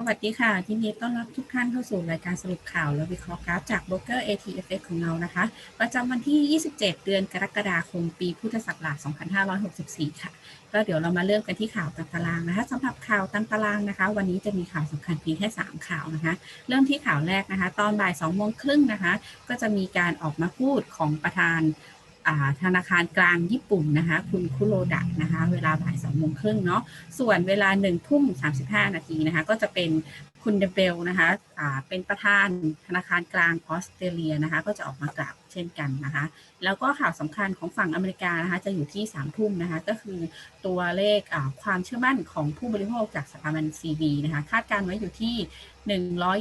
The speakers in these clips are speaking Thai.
สวัสดีค่ะ ทีนี้ต้อนรับทุกท่านเข้าสู่รายการสรุปข่าวและวิเคราะห์กราฟจากโบรกเกอร์ ATFX ของเรานะคะ ประจำวันที่ 27 เดือนกรกฎาคมปีพุทธศักราช 2564 ค่ะ ก็เดี๋ยวเรามาเริ่มกันที่ข่าวตามตารางนะคะสำหรับข่าวตามตารางนะคะ วันนี้จะมีข่าวสำคัญเพียงแค่ 3 ข่าวนะคะ เริ่มที่ข่าวแรกนะคะ ตอนบ่าย2โมงครึ่งนะคะ ก็จะมีการออกมาพูดของประธาน ธนาคารกลางญี่ปุ่นนะคะ คุณคุโรดะนะคะ เวลาบ่ายสองโมงครึ่งเนาะส่วนเวลาหนึ่งทุ่มสามสิบห้านาทีนะคะ ก็จะเป็นคุณเดเบลนะคะเป็นประธานธนาคารกลางออสเตรเลียนะคะ ก็จะออกมากล่าวเช่นกันนะคะ แล้วก็ข่าวสำคัญของฝั่งอเมริกานะคะจะอยู่ที่สามทุ่มนะคะ ก็คือตัวเลขความเชื่อมั่นของผู้บริโภคจากสถาบัน CB นะคะ คาดการณ์ไว้อยู่ที่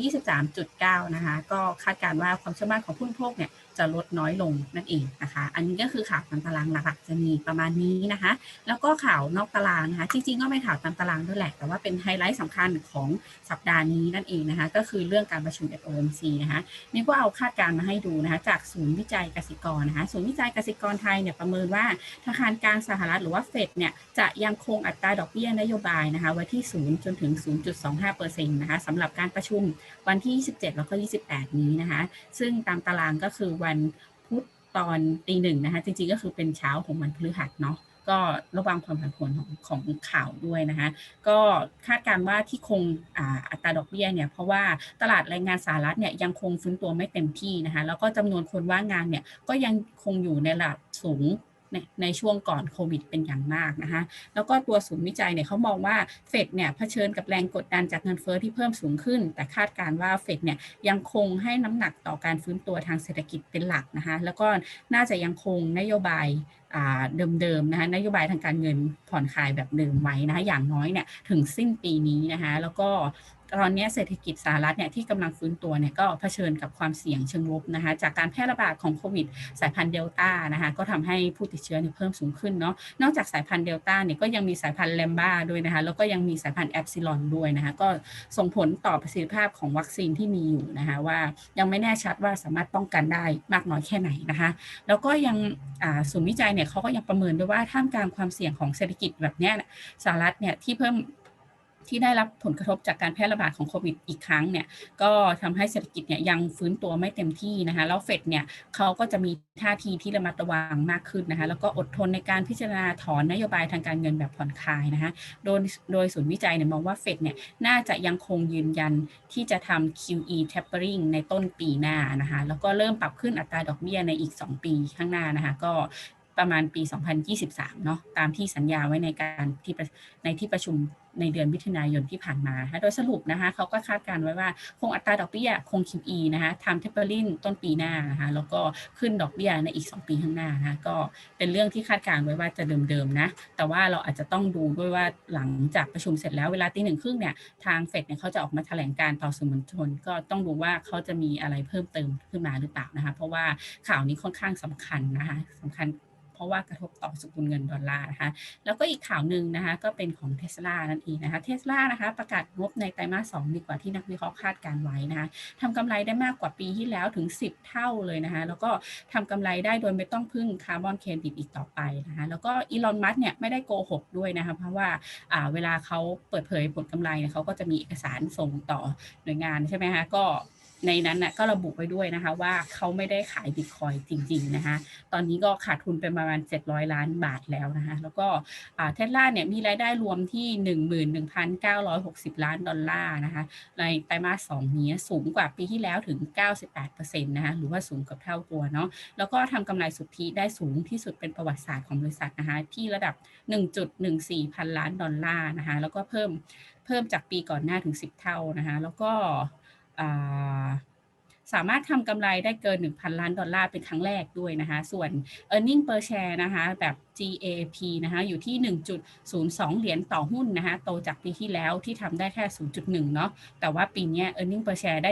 123.9 นะคะ ก็คาดการณ์ว่าความเชื่อมั่นของผู้บริโภคเนี่ย จะลดน้อยลงนั่นเองนะคะ อันนี้ก็คือข่าวตามตารางหลักๆจะมีประมาณนี้นะคะ แล้วก็ข่าวนอกตารางนะคะ จริงๆ ก็ไม่ข่าวตามตารางด้วยแหละ แต่ว่าเป็นไฮไลท์สำคัญของสัปดาห์นี้นั่นเองนะคะ ก็คือเรื่องการประชุม FOMC นะคะนี่ก็เอาคาดการณ์มาให้ดูนะคะ จากศูนย์วิจัยกสิกรนะคะ ศูนย์วิจัยกสิกรไทยเนี่ยประเมินว่าธนาคารกลางสหรัฐหรือว่าเฟดเนี่ยจะยังคงอัตราดอกเบี้ยนโยบายนะคะไว้ที่0จนถึง 0.25%นะคะสำหรับการประชุมวันที่ 27 แล้วก็ 28 นี้นะคะ ซึ่งตามตารางก็คือวันพุธตอนตีหนึ่งนะคะจริงๆก็คือเป็นเช้าของวันพฤหัสเนาะก็ระวังความผันผวนของของข่าวด้วยนะคะก็คาดการณ์ว่าที่คงอ,อัตราดอกเบี้ยเนี่ยเพราะว่าตลาดแรงงานสหรัฐเนี่ยยังคงฟื้นตัวไม่เต็มที่นะคะแล้วก็จำนวนคนว่างงานเนี่ยก็ยังคงอยู่ในระดับสูง ในในช่วงก่อนโควิดเป็นอย่างมากนะคะแล้วก็ตัวศูนย์วิจัยเนี่ยเขามองว่าเฟดเนี่ยเผชิญกับแรงกดดันจากเงินเฟ้อที่เพิ่มสูงขึ้น แต่คาดการว่าเฟดเนี่ยยังคงให้น้ำหนักต่อการฟื้นตัวทางเศรษฐกิจเป็นหลักนะคะแล้วก็น่าจะยังคงนโยบายเดิมๆนะคะนโยบายทางการเงินผ่อนคลายแบบเดิมไว้นะคะอย่างน้อยเนี่ยถึงสิ้นปีนี้นะคะแล้วก็ ตอนนี้เศรษฐกิจสหรัฐเนี่ยที่กำลังฟื้นตัวเนี่ยก็เผชิญกับความเสี่ยงเชิงลบนะคะจากการแพร่ระบาดของโควิดสายพันธุ์เดลต้านะคะก็ทำให้ผู้ติดเชื้อเนี่ยเพิ่มสูงขึ้นเนาะนอกจากสายพันธุ์เดลต้าเนี่ยก็ยังมีสายพันธุ์แลมบ้าด้วยนะคะแล้วก็ยังมีสายพันธุ์แอปซิลอนด้วยนะคะก็ส่งผลต่อประสิทธิภาพของวัคซีนที่มีอยู่นะคะว่ายังไม่แน่ชัดว่าสามารถป้องกันได้มากน้อยแค่ไหนนะคะแล้วก็ยังอ่าศูนย์วิจัยเนี่ยเขาก็ยังประเมินด้วยว่าท่ามกลางความเสี่ยงของเศรษฐกิจแบบเนี้ยสหรัฐเนี่ยที่เพิ่ม ที่ได้รับผลกระทบจากการแพร่ระบาดของโควิดอีกครั้งเนี่ยก็ทำให้เศรษฐกิจเนี่ยยังฟื้นตัวไม่เต็มที่นะคะแล้วเฟดเนี่ยเขาก็จะมีท่าทีที่ระมัดระวังมากขึ้นนะคะแล้วก็อดทนในการพิจารณาถอนนโยบายทางการเงินแบบผ่อนคลายนะคะโดยโดยศูนย์วิจัยเนี่ยมองว่าเฟดเนี่ยน่าจะยังคงยืนยันที่จะทำ QE tapering ในต้นปีหน้านะคะแล้วก็เริ่มปรับขึ้นอัตราดอกเบี้ยในอีก 2 ปีข้างหน้านะคะก็ ประมาณปี 2023 เนาะตามที่สัญญาไว้ในการที่ในที่ประชุมในเดือนมิถุนายนที่ผ่านมานะโดยสรุปนะคะเขาก็คาดการณ์ไว้ว่าคงอัตราดอกเบี้ยคง QE นะคะทำ tapering ต้นปีหน้านะคะแล้วก็ขึ้นดอกเบี้ยในอีก 2 ปีข้างหน้านะคะก็เป็นเรื่องที่คาดการณ์ไว้ว่าจะเดิมๆนะ แต่ว่าเราอาจจะต้องดูด้วยว่าหลังจากประชุมเสร็จแล้วเวลาตีหนึ่งครึ่งเนี่ยทางเฟดเนี่ยเขาจะออกมาแถลงการต่อสื่อมวลชน ก็ต้องดูว่าเขาจะมีอะไรเพิ่มเติมขึ้นมาหรือเปล่านะคะเพราะว่าข่าวนี้ค่อนข้างสำคัญนะคะสำคัญ เพราะว่ากระทบต่อสกุลเงินดอลลาร์นะคะ แล้วก็อีกข่าวหนึ่งนะคะก็เป็นของเทสลานั่นเองนะคะเทสลานะคะประกาศงบในไตรมาสสองดีกว่าที่นักวิเคราะห์คาดการไว้นะคะทำกำไรได้มากกว่าปีที่แล้วถึง 10 เท่าเลยนะคะ แล้วก็ทำกำไรได้โดยไม่ต้องพึ่งคาร์บอนเครดิตอีกต่อไปนะคะ แล้วก็อีลอนมัสเนี่ยไม่ได้โกหกด้วยนะคะ เพราะว่าอ่าเวลาเขาเปิดเผยผลกำไรเนี่ยเขาก็จะมีเอกสารส่งต่อหน่วยงานใช่ไหมคะก็ ในนั้นนะก็ระบุไว้ด้วยนะคะว่าเขาไม่ได้ขายบิตคอยจริงๆนะคะตอนนี้ก็ขาดทุนไปประมาณ 700 ล้านบาทแล้วนะคะแล้วก็เทสลาเนี่ยมีรายได้รวมที่ 11,960 ล้านดอลลาร์นะคะในไตรมาส2นี้สูงกว่าปีที่แล้วถึง 98%นะคะหรือว่าสูงเกับเท่าตัวเนาะแล้วก็ทำกำไรสุทธิได้สูงที่สุดเป็นประวัติศาสตร์ของบริษัทนะคะที่ระดับ 1.14 พันล้านดอลลาร์นะคะแล้วก็เพิ่มเพิ่มจากปีก่อนหน้าถึง 10 เท่านะคะแล้วก็ สามารถทำกำไรได้เกิน 1,000 ล้านดอลลาร์เป็นครั้งแรกด้วยนะคะ ส่วน e a r n i n g per share นะคะแบบ G A P นะคะอยู่ที่ 1.02 เหรียญต่อหุ้นนะคะโตจากปีที่แล้วที่ทำได้แค่ 0.1 เนาะแต่ว่าปีนี้ e a r n i n g per share ได้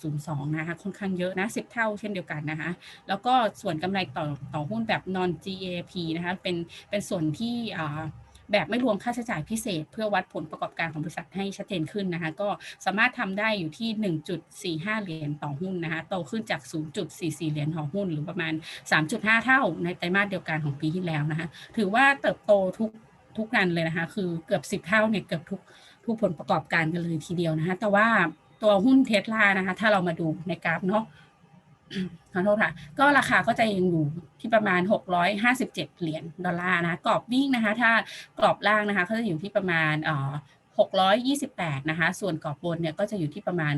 1.02 นะคะค่อนข้างเยอะนะ 10 เท่าเช่นเดียวกันนะคะ แล้วก็ส่วนกำไรต่อต่อหุ้นแบบ non GAAP นะคะเป็นเป็นส่วนที่อ่า แบบไม่รวมค่าใช้จ่ายพิเศษ เพื่อวัดผลประกอบการของบริษัทให้ชัดเจนขึ้นนะคะก็สามารถทำได้อยู่ที่ 1.45 เหรียญต่อหุ้นนะคะโตขึ้นจาก 0.44 เหรียญต่อหุ้น หรือประมาณ 3.5 เท่าในไตรมาสเดียวกันของปีที่แล้วนะคะถือว่าเติบโตทุกทุกนันเลยนะคะคือเกือบ 10 เท่าเนี่ยเกือบทุกทุกผลประกอบการกันเลยทีเดียวนะคะแต่ว่าตัวหุ้นเทสลานะคะถ้าเรามาดูในกราฟเนาะ ขอโทษค่ะ ก็ราคาก็จะยังอยู่ที่ประมาณ 657 เหรียญดอลลาร์นะ กรอบวิ่งนะคะ ถ้ากรอบล่างนะคะ ก็จะอยู่ที่ประมาณเอ่อ 628 นะคะ ส่วนกรอบบนเนี่ยก็จะอยู่ที่ประมาณ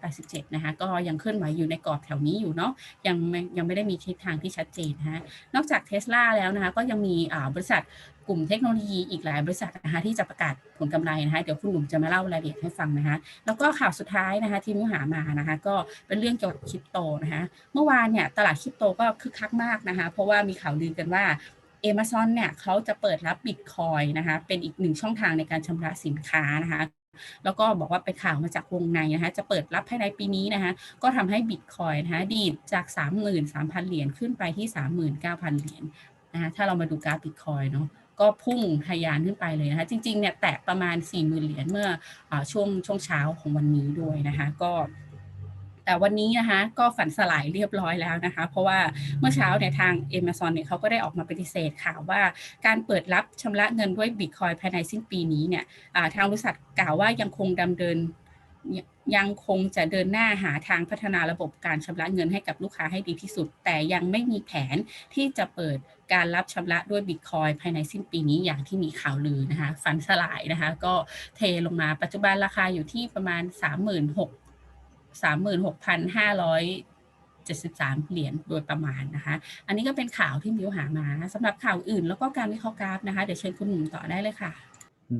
687 นะคะ ก็ยังเคลื่อนไหวอยู่ในกรอบแถวนี้อยู่เนาะ ยังยังไม่ได้มีทิศทางที่ชัดเจนนะคะนอกจากเทสลาแล้วนะคะ ก็ยังมีบริษัทกลุ่มเทคโนโลยีอีกหลายบริษัทนะคะที่จะประกาศผลกำไรนะคะเดี๋ยวคุณหนุ่มจะมาเล่ารายละเอียดให้ฟังนะคะแล้วก็ข่าวสุดท้ายนะคะที่มิวหามานะคะก็เป็นเรื่องเกี่ยวกับคริปโตนะคะเมื่อวานเนี่ยตลาดคริปโตก็คึกคักมากนะคะเพราะว่ามีข่าวลือกันว่า Amazon เนี่ยเขาจะเปิดรับบิตคอยนะคะเป็นอีกหนึ่งช่องทางในการชำระสินค้านะคะแล้วก็บอกว่าไปข่าวมาจากวงในนะคะจะเปิดรับภายในปีนี้นะคะก็ทำให้บิตคอยนะคะดีดจาก 33,000 เหรียญขึ้นไปที่ 39,000 เหรียญนะคะถ้าเรามาดูกราฟบิตคอยเนาะก็พุ่งทะยานขึ้นไปเลยนะคะ จริงๆเนี่ยแตะประมาณ 40,000 เหรียญเมื่ออช่วงช่วงเช้าของวันนี้ด้วยนะคะ ก็ แต่วันนี้นะคะก็ฝันสลายเรียบร้อยแล้วนะคะ เพราะว่าเมื่อเช้าในทาง Amazon เนี่ยเขาก็ได้ออกมาปฏิเสธข่าวว่าการเปิดรับชำระเงินด้วยบิตคอยภายในสิ้นปีนี้เนี่ยทางบริษัทกล่าวว่ายังคงดำเนินยังคงจะเดินหน้าหาทางพัฒนาระบบการชำระเงินให้กับลูกค้าให้ดีที่สุด แต่ยังไม่มีแผนที่จะเปิดการรับชำระด้วยบิตคอยภายในสิ้นปีนี้อย่างที่มีข่าวลือนะคะฝันสลายนะคะ ก็เทลงมาปัจจุบันราคาอยู่ที่ประมาณ 36 36,573 เหรียญโดยประมาณนะคะ อันนี้ก็เป็นข่าวที่มิวหามาสำหรับข่าวอื่นแล้วก็การวิเคราะห์กราฟนะคะ เดี๋ยวเชิญคุณหนุ่มต่อได้เลยค่ะ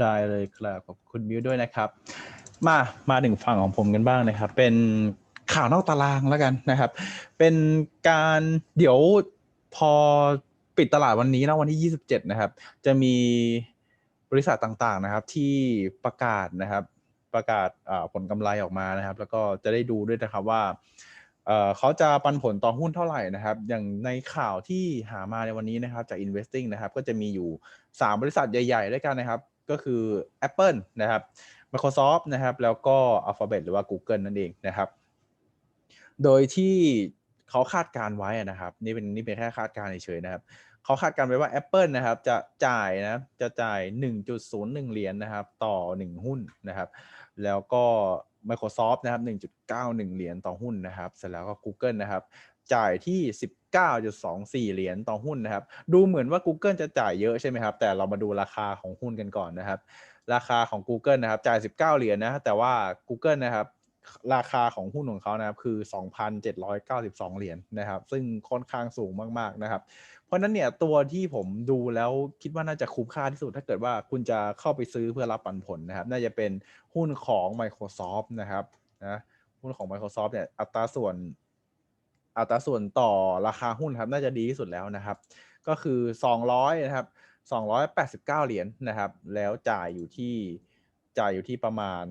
ได้เลยครับขอบคุณมิวด้วยนะครับ มามาถึงฝั่งของผมกันบ้างนะครับ เป็นข่าวนอกตารางแล้วกันนะครับ เป็นการเดี๋ยวพอปิดตลาดวันนี้นะวันที่ 27 นะครับ จะมีบริษัทต่างๆนะครับ ที่ประกาศนะครับ ประกาศผลกำไรออกมานะครับ แล้วก็จะได้ดูด้วยนะครับว่าเขาจะปันผลต่อหุ้นเท่าไหร่นะครับ อย่างในข่าวที่หามาในวันนี้นะครับจาก investing นะครับ ก็จะมีอยู่ 3 บริษัทใหญ่ ๆ ด้วยกันนะครับ ก็คือ Apple นะครับ Microsoft นะครับ แล้วก็ Alphabet หรือว่า Google นั่นเองนะครับ โดยที่เขาคาดการไว้นะครับ นี่เป็นนี่เป็นแค่คาดการเฉยๆนะครับเขาคาดการไว้ว่า Apple นะครับ จะจ่ายนะจะจ่าย 1.01 เหรียญนนะครับ ต่อ 1 หุ้นนะครับ แล้วก็ Microsoft นะครับ 1.91 เหรียญต่อหุ้นนะครับ เสร็จแล้วก็ Google นะครับ จ่ายที่ 19.24 เหรียญต่อหุ้นนะครับ ดูเหมือนว่า Google จะจ่ายเยอะใช่ไหมครับ แต่เรามาดูราคาของหุ้นกันก่อนนะครับ ราคาของ Google นะครับ จ่าย 19 เหรียญนะ แต่ว่า Google นะครับ ราคาของหุ้นของเขานะครับคือ 2,792 เหรียญนะครับ ซึ่งค่อนข้างสูงมากๆนะครับ เพราะนั้นเนี่ยตัวที่ผมดูแล้วคิดว่าน่าจะคุ้มค่าที่สุด ถ้าเกิดว่าคุณจะเข้าไปซื้อเพื่อรับปันผลนะครับ น่าจะเป็นหุ้นของ Microsoft นะครับนะหุ้นของ Microsoft เนี่ยอัตราส่วนอัตราส่วนต่อราคาหุ้นครับ น่าจะดีที่สุดแล้วนะครับ ก็คือ 200 นะครับ 289 เหรียญนนะครับ แล้วจ่ายอยู่ที่จ่ายอยู่ที่ประมาณ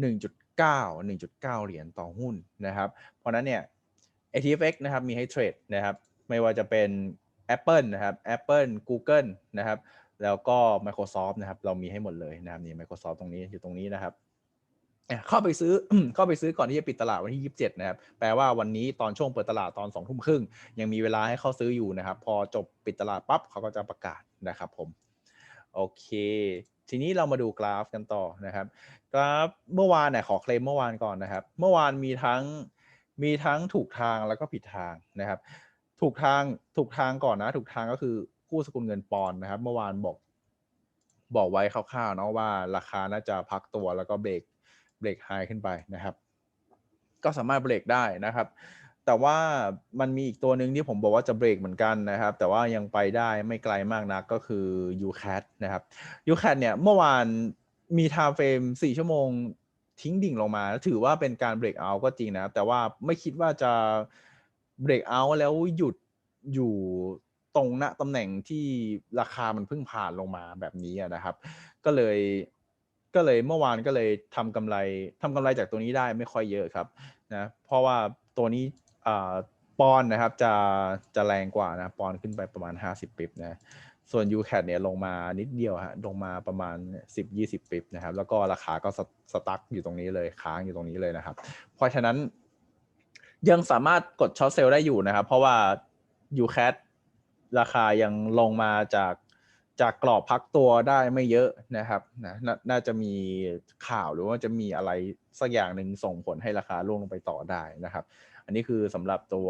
1.9 1.9 เหรียญต่อหุ้นนะครับ เพราะนั้นเนี่ย ATFX นะครับมีให้เทรดนะครับ ไม่ว่าจะเป็น Apple นะครับ Apple Google นะครับ แล้วก็ Microsoft นะครับ เรามีให้หมดเลยนะครับนี่ Microsoft ตรงนี้อยู่ตรงนี้นะครับเข้าไปซื้อเข้าไปซื้อก่อนที่จะปิดตลาดวันที่ 27 นะครับ แปลว่าวันนี้ตอนช่วงเปิดตลาดตอน2ทุ่มครึ่งยังมีเวลาให้เข้าซื้ออยู่นะครับ พอจบปิดตลาดปั๊บเขาก็จะประกาศนะครับผม โอเค ทีนี้เรามาดูกราฟกันต่อนะครับ กราฟเมื่อวานเนี่ยขอเคลมเมื่อวานก่อนนะครับ เมื่อวานมีทั้งมีทั้งถูกทางแล้วก็ผิดทางนะครับ ถูกทางถูกทางก่อนนะ ถูกทางก็คือกู้สกุลเงินปอนนะครับ เมื่อวานบอกบอกไว้คร่าวๆเนาะว่าราคาน่าจะพักตัวแล้วก็เบรกเบรกไฮขึ้นไปนะครับ ก็สามารถเบรกได้นะครับ แต่ว่ามันมีอีกตัวหนึ่งที่ผมบอกว่าจะเบรกเหมือนกันนะครับ แต่ว่ายังไปได้ไม่ไกลมากนักก็คือ UCAT นะครับ UCAT เนี่ยเมื่อวานมี time frame 4 ชั่วโมงทิ้งดิ่งลงมา ถือว่าเป็นการเบรกเอาก็จริงนะแต่ว่าไม่คิดว่าจะเบรกเอาแล้วหยุดอยู่ตรงณตำแหน่งที่ราคามันเพิ่งผ่านลงมาแบบนี้นะครับ ก็เลยก็เลยเมื่อวานก็เลยทำกำไรทำกำไรจากตัวนี้ได้ไม่ค่อยเยอะครับนะเพราะว่าตัวนี้ ปอนนะครับจะจะแรงกว่านะปอนขึ้นไปประมาณ 50ปิบนะส่วน UCAT เนี่ยลงมานิดเดียวฮะลงมาประมาณ 10-20ปิบนะครับ แล้วก็ราคาก็สตั๊กอยู่ตรงนี้เลยค้างอยู่ตรงนี้เลยนะครับ เพราะฉะนั้นยังสามารถกดช็อตเซลล์ได้อยู่นะครับ เพราะว่า UCAT ราคายังลงมาจากจากกรอบพักตัวได้ไม่เยอะนะครับนะนน่าจะมีข่าวหรือว่าจะมีอะไรสักอย่างหนึ่งส่งผลให้ราคาล่วงลงไปต่อได้นะครับ อันนี้คือสำหรับตัว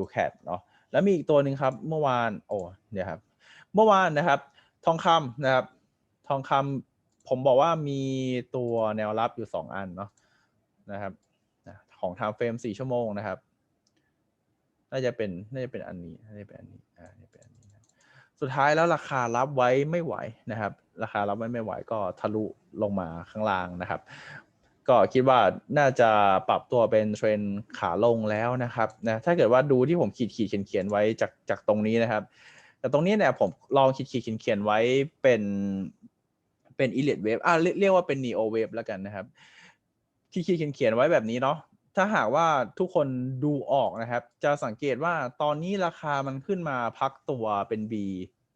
UCAT เนาะแล้วมีอีกตัวหนึ่งครับ เมื่อวานโอ้เนี่ยครับ เมื่อวานนะครับ ทองคำนะครับ ทองคำผมบอกว่ามีตัวแนวรับอยู่ 2 อันเนาะนะครับของ time frame 4 ชั่วโมงนะครับน่าจะเป็นน่าจะเป็นอันนี้น่าจะเป็นอันนี้อ่าน่าจะเป็นอันนี้สุดท้ายแล้วราคารับไว้ไม่ไหวนะครับ ราคารับไว้ไม่ไหวก็ทะลุลงมาข้างล่างนะครับ ก็คิดว่าน่าจะปรับตัวเป็นเทรนขาลงแล้วนะครับนะถ้าเกิดว่าดูที่ผมขีดขีดเขียนเขียนไว้จากจากตรงนี้นะครับ แต่ตรงนี้เนี่ยผมลองขีดขีดเขียนเขียนไว้เป็นเป็นอิเลียดเวฟอะเรียกว่าเป็นนีโอเวฟแล้วกันนะครับขีดขีดเขียนเขียนไว้แบบนี้เนาะถ้าหากว่าทุกคนดูออกนะครับ จะสังเกตว่าตอนนี้ราคามันขึ้นมาพักตัวเป็น B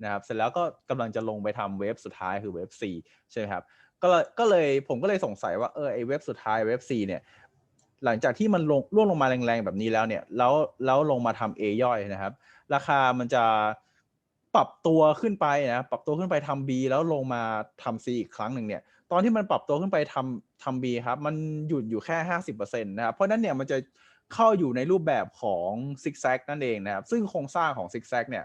นะครับเสร็จแล้วก็กำลังจะลงไปทำเวฟสุดท้ายคือเวฟ C ใช่ไหมครับ ก็เลยก็เลยผมก็เลยสงสัยว่าเออไอเว็บสุดท้ายเว็บ C เนี่ยหลังจากที่มันลงร่วงลงมาแรงๆแบบนี้แล้วเนี่ยแล้วแล้วลงมาทำ A ย่อยนะครับ ราคามันจะปรับตัวขึ้นไปนะปรับตัวขึ้นไปทำ B แล้วลงมาทำ C อีกครั้งหนึ่งเนี่ย ตอนที่มันปรับตัวขึ้นไปทำทำ B ครับ มันหยุดอยู่แค่ 50%นะครับ เพราะฉะนั้นเนี่ยมันจะเข้าอยู่ในรูปแบบของซิกแซกนั่นเองนะครับ ซึ่งโครงสร้างของซิกแซกเนี่ย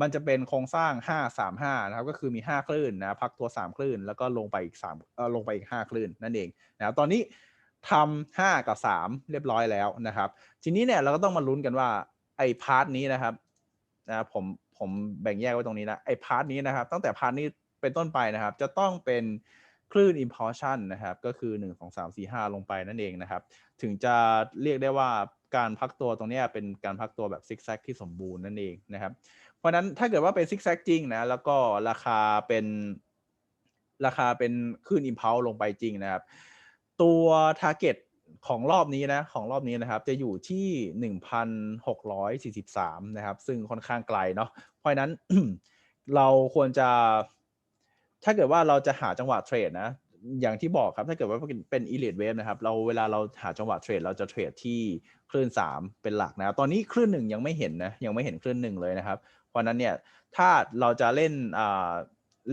มันจะเป็นโครงสร้าง 5 3 5นะครับก็คือมี 5 คลื่นนะพักตัว 3 คลื่น แล้วก็ลงไปอีก3เอ่อลงไปอีก 5 คลื่นนั่นเองนะครับตอนนี้ทำ5กับ 3 เรียบร้อยแล้วนะครับ ทีนี้เนี่ยเราก็ต้องมาลุ้นกันว่าไอ้พาร์ทนี้นะครับนะผมผมแบ่งแยกไว้ตรงนี้นะไอ้พาร์ทนี้นะครับ ตั้งแต่พาร์ทนี้เป็นต้นไปนะครับ จะต้องเป็นคลื่น impulsion นะครับ ก็คือ 1 2 3 4 5 ลงไปนั่นเองนะครับ ถึงจะเรียกได้ว่าการพักตัวตรงนี้เป็นการพักตัวแบบซิกแซกที่สมบูรณ์นั่นเองนะครับ เพราะนั้นถ้าเกิดว่าเป็นซิกแซกจริงนะ แล้วก็ราคาเป็นราคาเป็นขึ้นอิมพ l ลลงไปจริงนะครับ ตัว Target ของรอบนี้นะของรอบนี้นะครับ จะอยู่ที่ 1,643 นะครับ ซึ่งค่อนข้างไกลเนาะเพราะนั้นเราควรจะ ถ้าเกิดว่าเราจะหาจังหวะเทรดนะ อย่างที่บอกครับถ้าเกิดว่าเป็น elite wave นะครับเราเวลาเราหาจังหวะเทรดเราจะเทรดที่คลื่น 3 เป็นหลักนะตอนนี้คลื่นหนึ่งยังไม่เห็นนะยังไม่เห็นคลื่นหนึ่งเลยนะครับ เพราะนั้นเนี่ยถ้าเราจะเล่นอ่า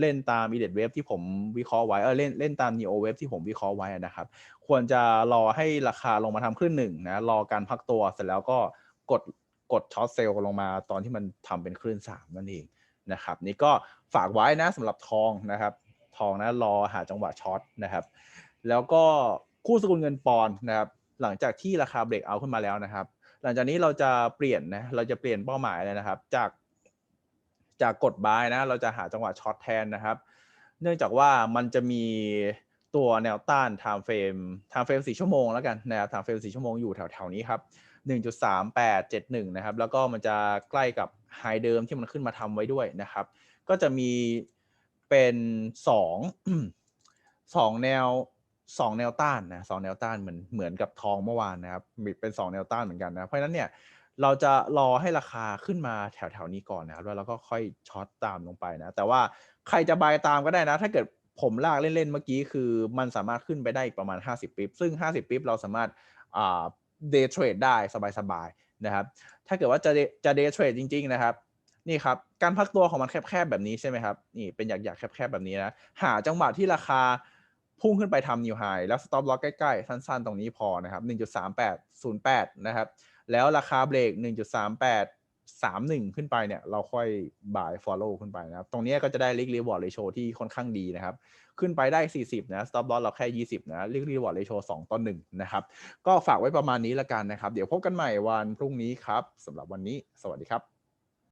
เล่นตาม elite wave ที่ผมวิเคราะห์ไว้เออเล่นเล่นตาม neo wave ที่ผมวิเคราะห์ไว้นะครับ ควรจะรอให้ราคาลงมาทำคลื่นหนึ่งนะรอการพักตัวเสร็จแล้วก็กดกดช็อตเซลล์ลงมาตอนที่มันทำเป็นคลื่น 3 นั่นเองนะครับ นี่ก็ฝากไว้นะสำหรับทองนะครับ ทองนะรอหาจังหวะช็อตนะครับ แล้วก็คู่สกุลเงินปอนด์นะครับหลังจากที่ราคาเบรกเอาขึ้นมาแล้วนะครับ หลังจากนี้เราจะเปลี่ยนนะเราจะเปลี่ยนเป้าหมายเลยนะครับ จากจากกดบายนะเราจะหาจังหวะช็อตแทนนะครับ เนื่องจากว่ามันจะมีตัวแนวต้าน time frame time frame 4ชั่วโมงแล้วกันนะครับ time frame 4ชั่วโมงอยู่แถวๆนี้ครับ1.3871 นะครับ แล้วก็มันจะใกล้กับไฮเดิมที่มันขึ้นมาทำไว้ด้วยนะครับ ก็จะมี เป็นสองสองแนวสองแนวต้านนะสองแนวต้านเหมือนเหมือนกับทองเมื่อวานนะครับเป็นสองแนวต้านเหมือนกันนะเพราะฉะนั้นเนี่ยเราจะรอให้ราคาขึ้นมาแถวๆนี้ก่อนนะครับแล้วเราก็ค่อยช็อตตามลงไปนะแต่ว่าใครจะบายตามก็ได้นะ ถ้าเกิดผมลากเล่นๆเมื่อกี้คือมันสามารถขึ้นไปได้อีกประมาณ 50ปิ๊บซึ่ง 50ปิ๊บเราสามารถเดย์เทรดได้สบายๆนะครับถ้าเกิดว่าจะจะเดย์เทรดจริง ๆ นะครับ นี่ครับการพักตัวของมันแคบๆแบบนี้ใช่ไหมครับนี่เป็นอยากๆแคบๆแบบนี้นะหาจังหวะที่ราคาพุ่งขึ้นไปทำนิวไฮแล้วสต็อปล็อกใกล้ๆ สั้นๆ ตรงนี้พอนะครับ 1.3808 นะครับ แล้วราคาเบรก 1.3831 ขึ้นไปเนี่ย เราค่อย buy follow ขึ้นไปนะครับ ตรงนี้ก็จะได้ risk reward ratio ที่ค่อนข้างดีนะครับ ขึ้นไปได้ 40 นะ stop loss เราแค่ 20 นะ risk reward ratio 2ต่อ1นะครับ ก็ฝากไว้ประมาณนี้ละกันนะครับ เดี๋ยวพบกันใหม่วันพรุ่งนี้ครับสำหรับวันนี้ สวัสดีครับ